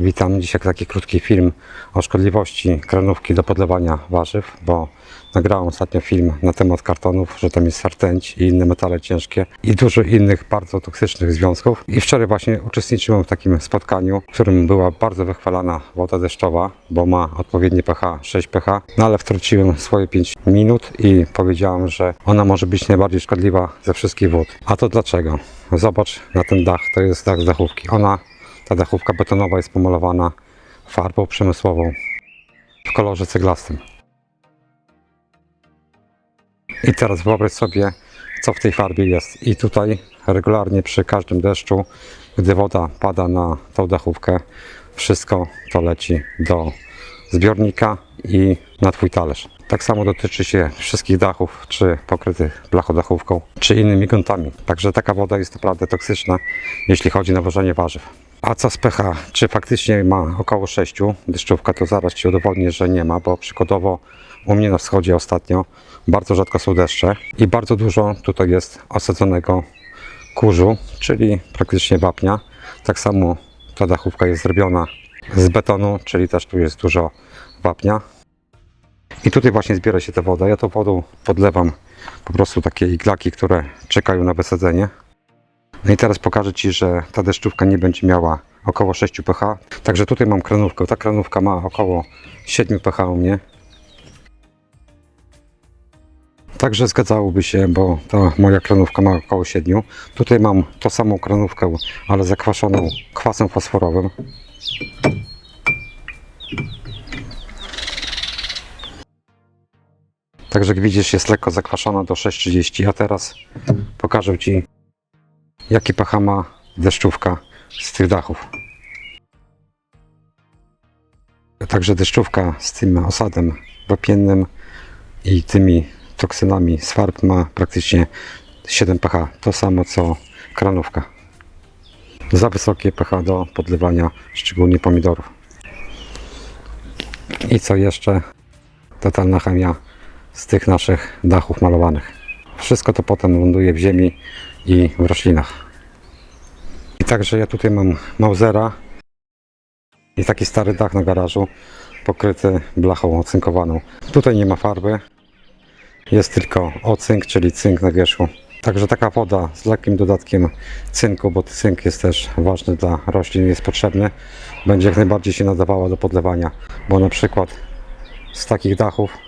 Witam. Dzisiaj taki krótki film o szkodliwości kranówki do podlewania warzyw, bo nagrałem ostatnio film na temat kartonów, że tam jest rtęć i inne metale ciężkie i dużo innych bardzo toksycznych związków. I wczoraj właśnie uczestniczyłem w takim spotkaniu, w którym była bardzo wychwalana woda deszczowa, bo ma odpowiednie pH 6 pH, no ale wtrąciłem swoje 5 minut i powiedziałem, że ona może być najbardziej szkodliwa ze wszystkich wód. A to dlaczego? Zobacz na ten dach, to jest dach z dachówki. Ona ta dachówka betonowa jest pomalowana farbą przemysłową w kolorze ceglastym. I teraz wyobraź sobie, co w tej farbie jest. I tutaj regularnie przy każdym deszczu, gdy woda pada na tą dachówkę, wszystko to leci do zbiornika i na Twój talerz. Tak samo dotyczy się wszystkich dachów, czy pokrytych blachodachówką, czy innymi gruntami. Także taka woda jest naprawdę toksyczna, jeśli chodzi o nawożenie warzyw. A co z pH? Czy faktycznie ma około 6 deszczówka? To zaraz Ci udowodnię, że nie ma, bo przykładowo u mnie na wschodzie ostatnio bardzo rzadko są deszcze i bardzo dużo tutaj jest osadzonego kurzu, czyli praktycznie wapnia. Tak samo ta dachówka jest zrobiona z betonu, czyli też tu jest dużo wapnia. I tutaj właśnie zbiera się ta woda. Ja tą wodą podlewam po prostu takie iglaki, które czekają na wysadzenie. No i teraz pokażę Ci, że ta deszczówka nie będzie miała około 6 pH. Także tutaj mam kranówkę. Ta kranówka ma około 7 pH u mnie. Także zgadzałoby się, bo ta moja kranówka ma około 7. Tutaj mam tą samą kranówkę, ale zakwaszoną kwasem fosforowym. Także jak widzisz jest lekko zakwaszona do 6,30, a teraz pokażę Ci jaki pH ma deszczówka z tych dachów. Także deszczówka z tym osadem wapiennym i tymi toksynami z farb ma praktycznie 7 pH. To samo co kranówka. Za wysokie pH do podlewania szczególnie pomidorów. I co jeszcze? Totalna chemia z tych naszych dachów malowanych. Wszystko to potem ląduje w ziemi i w roślinach. I także ja tutaj mam Mausera i taki stary dach na garażu pokryty blachą ocynkowaną. Tutaj nie ma farby, jest tylko ocynk, czyli cynk na wierzchu. Także taka woda z lekkim dodatkiem cynku, bo cynk jest też ważny dla roślin, jest potrzebny, będzie jak najbardziej się nadawała do podlewania, bo na przykład z takich dachów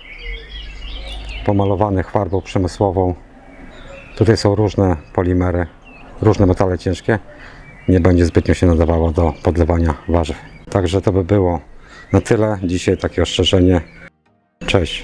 pomalowanych farbą przemysłową Tutaj są różne polimery, różne metale ciężkie. Nie będzie zbytnio się nadawała do podlewania warzyw. Także to by było na tyle. Dzisiaj takie ostrzeżenie. Cześć.